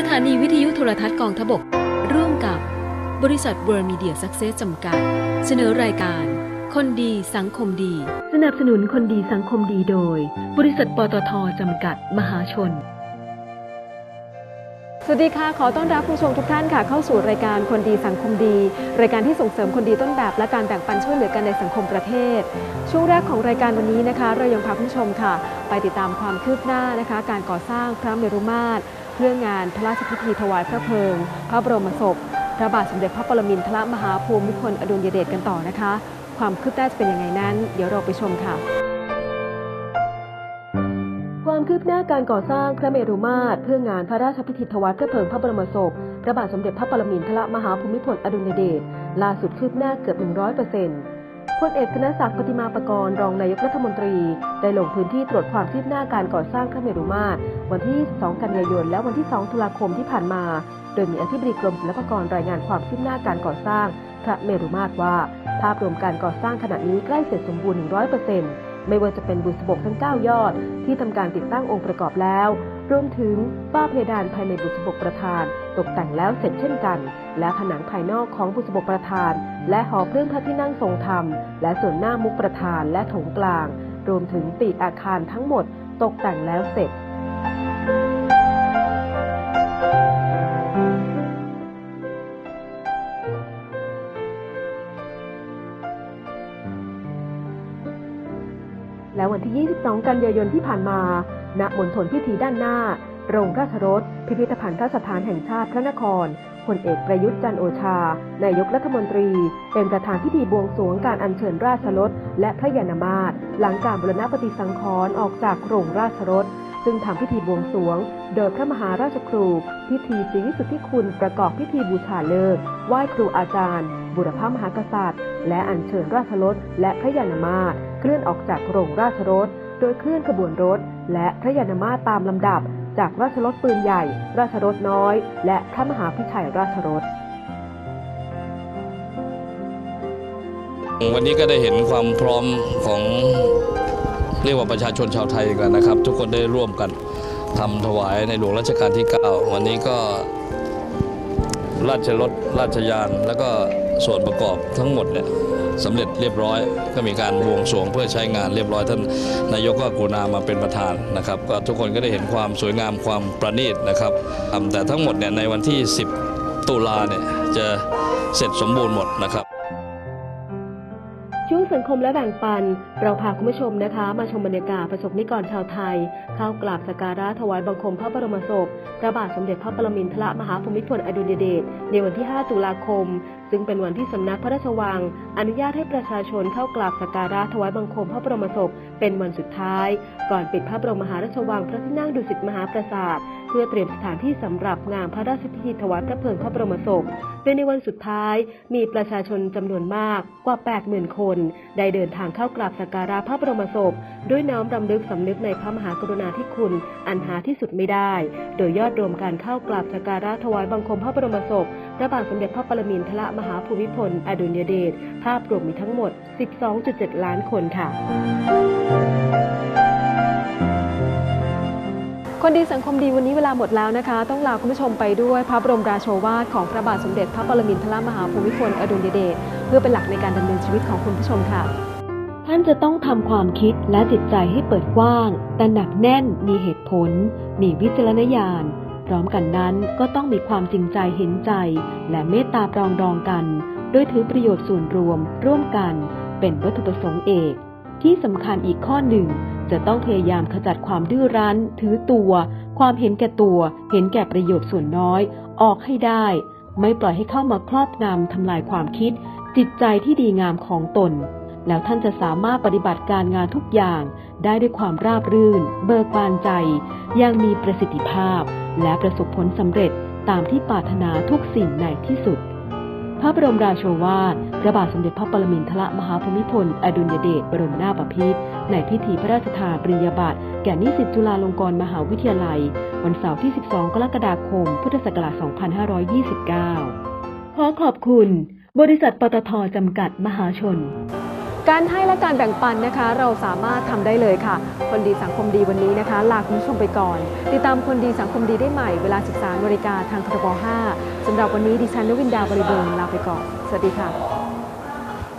สถานีวิทยุโทรทัศน์กองทพบก ร่วมกับบริษัทเวิร์มีเดียซักเซสจำกัด เสนอรายการ คนดีสังคมดี สนับสนุนคนดีสังคมดีโดย บริษัทปตทจำกัดมหาชน สวัสดีค่ะ ขอต้อนรับผู้ชมทุกท่านค่ะ เข้าสู่รายการคนดีสังคมดี รายการที่ส่งเสริมคนดีต้นแบบ และการแบ่งปันช่วยเหลือกันในสังคมประเทศ ช่วงแรกของรายการวันนี้นะคะ เรายังพาผู้ชมค่ะ ไปติดตามความคืบหน้านะคะ การก่อสร้างพระเมรุมาตร เรื่องงานพระราชพิธีถวายพระเพลิง พระบรมศพ พระบาทสมเด็จพระปรมินทรมหาภูมิพลอดุลยเดชกันต่อนะคะ ความคืบหน้าจะเป็นยังไงนั้น เดี๋ยวเราไปชมค่ะ ความคืบหน้าการก่อสร้างพระเมรุมาตรเพื่องานพระราชพิธีถวายพระเพลิงพระบรมศพ พระบาทสมเด็จพระปรมินทรมหาภูมิพลอดุลยเดชล่าสุดคืบหน้าเกือบ100% พลเอกธนศักดิ์ปฏิมาประกรณ์รองนายกรัฐมนตรี ได้ลงพื้นที่ตรวจความคืบหน้าการก่อสร้างพระเมรุมาตรวันที่ 22 กันยายน และวันที่ 2 ตุลาคมที่ผ่านมา โดยมีอธิบดีกรมศิลปากรรายงานความคืบหน้าการก่อสร้างพระเมรุมาตรว่า ภาพรวมการก่อสร้างขณะนี้ใกล้เสร็จสมบูรณ์ 100%ไม่ว่าจะเป็นบุษบกทั้ง 9 ยอด ที่ทำการติดตั้งองค์ประกอบแล้ว รวมถึงฝ้าเพดานภายในบุษบกประธาน ตกแต่งแล้วเสร็จเช่นกัน และผนังภายนอกของบุษบกประธาน และหอเครื่องพระที่นั่งทรงธรรม และส่วนหน้ามุกประธานและโถงกลาง รวมถึงปีกอาคารทั้งหมด ตกแต่งแล้วเสร็จและวันที่ 22 กันยายนที่ผ่านมา ณมณฑลพิธีด้านหน้า โรงราชรถ พิพิธภัณฑ์สถานแห่งชาติพระนครพลเอกประยุทธ์จันโอชา นายกรัฐมนตรี เป็นประธานพิธีบวงสรวงการอัญเชิญราชรถ และพระยานามาตรหลังการบรณปฏิสังขรณ์ออกจากโรงราชรถ ซึ่งทำพิธีบวงสรวง โดยพระมหาราชครู พิธีศรีวิสุทธิคุณประกอบพิธีบูชาเลิกไหว้ครูอาจารย์ บุรพมหากษัตริย์ และอัญเชิญราชรถ และพระยานามาตรเคลื่อนออกจากโรงราชรถ โดยเคลื่อนขบวนรถ และพระยานามาตรตามลำดับจากราชรถปืนใหญ่ ราชรถน้อย และพระมหาพิชัยราชรถ วันนี้ก็ได้เห็นความพร้อมของเรียกว่าประชาชนชาวไทยกันนะครับ ทุกคนได้ร่วมกันทำถวายในหลวงรัชกาลที่ 9 วันนี้ก็ ราชรถราชยาน แล้วก็ส่วนประกอบทั้งหมดเนี่ยสำเร็จเรียบร้อย ก็มีการบวงสรวงเพื่อใช้งานเรียบร้อย ท่านนายกก็กรุณามาเป็นประธานนะครับก็ทุกคนก็ได้เห็นความสวยงามความประณีตนะครับแต่ทั้งหมดเนี่ยในวันที่ 10 ตุลาเนี่ยจะเสร็จสมบูรณ์หมดนะครับ สังคมและแบ่งปัน เราพาคุณผู้ชมนะคะ มาชมบรรยากาศประสบนิกรชาวไทย เข้ากราบสักการะถวายบังคมพระบรมศพพระบาทสมเด็จพระปรมินทรมหาภูมิพลอดุลยเดชในวันที่ 5 ตุลาคม ซึ่งเป็นวันที่สำนักพระราชวัง อนุญาตให้ประชาชนเข้ากราบสักการะถวายบังคมพระบรมศพเป็นวันสุดท้าย ก่อนปิดพระบรมมหาราชวังพระที่นั่งดุสิตมหาปราสาท พื่อเตรียมสถานที่สำหรับงานพระราชพิธีถวายพระเพลิงพระบรมศพโดยในวันสุดท้ายมีประชาชนจำนวนมากกว่า 80,000 คน ได้เดินทางเข้ากราบสักการะพระบรมศพ ด้วยน้อมรำลึกสำนึกในพระมหากรุณาธิคุณอันหาที่สุดไม่ได้ โดยยอดรวมการเข้ากราบสักการะถวายบังคมพระบรมศพพระบาทสมเด็จพระปรมินทรมหาภูมิพล อดุลยเดชภาพรวมมีทั้งหมด 12.7 ล้านคนค่ะ ดีสังคมดีวันนี้เวลาหมดแล้วนะคะ ต้องลาคุณผู้ชมไปด้วยพระบรมราโชวาทของพระบาทสมเด็จพระปรมินทรมหาภูมิพลอดุลยเดชเพื่อเป็นหลักในการดำเนินชีวิตของคุณผู้ชมค่ะ ท่านจะต้องทำความคิดและจิตใจให้เปิดกว้างแต่หนักแน่นมีเหตุผล มีวิจารณญาณพร้อมกันนั้นก็ต้องมีความจริงใจเห็นใจ และเมตตาปรองดองกันโดยถือประโยชน์ส่วนรวมร่วมกัน เป็นวัตถุประสงค์เอก ที่สำคัญอีกข้อหนึ่ง จะต้องพยายามขจัดความดื้อรั้น ถือตัว ความเห็นแก่ตัว เห็นแก่ประโยชน์ส่วนน้อย ออกให้ได้ ไม่ปล่อยให้เข้ามาครอบงำทำลายความคิด จิตใจที่ดีงามของตน แล้วท่านจะสามารถปฏิบัติการงานทุกอย่าง ได้ด้วยความราบรื่น เบิกบานใจย่างมีประสิทธิภาพ และประสบผลสำเร็จตามที่ปรารถนาทุกสิ่งในที่สุด พระบรมราโชวาท พระบาทสมเด็จพระปรมินทรมหาภูมิพล อดุลยเดชบรมนาถบพิตรในพิธีพระราชทานปริญญาบัตรแก่นิสิตจุฬาลงกรณ์มหาวิทยาลัย วันเสาร์ที่ 12 กรกฎาคม พุทธศักราช 2529 ขอขอบคุณ บริษัทปตทจำกัดมหาชน การให้และการแบ่งปันนะคะ เราสามารถทำได้เลยค่ะ คนดีสังคมดีวันนี้นะคะ ลาคุณผู้ชมไปก่อน ติดตามคนดีสังคมดีได้ใหม่เวลา 13นาฬิกาทางทบ5สำหรับวันนี้ดิฉันนวินดาบริบูรณ์ลาไปก่อน สวัสดีค่ะ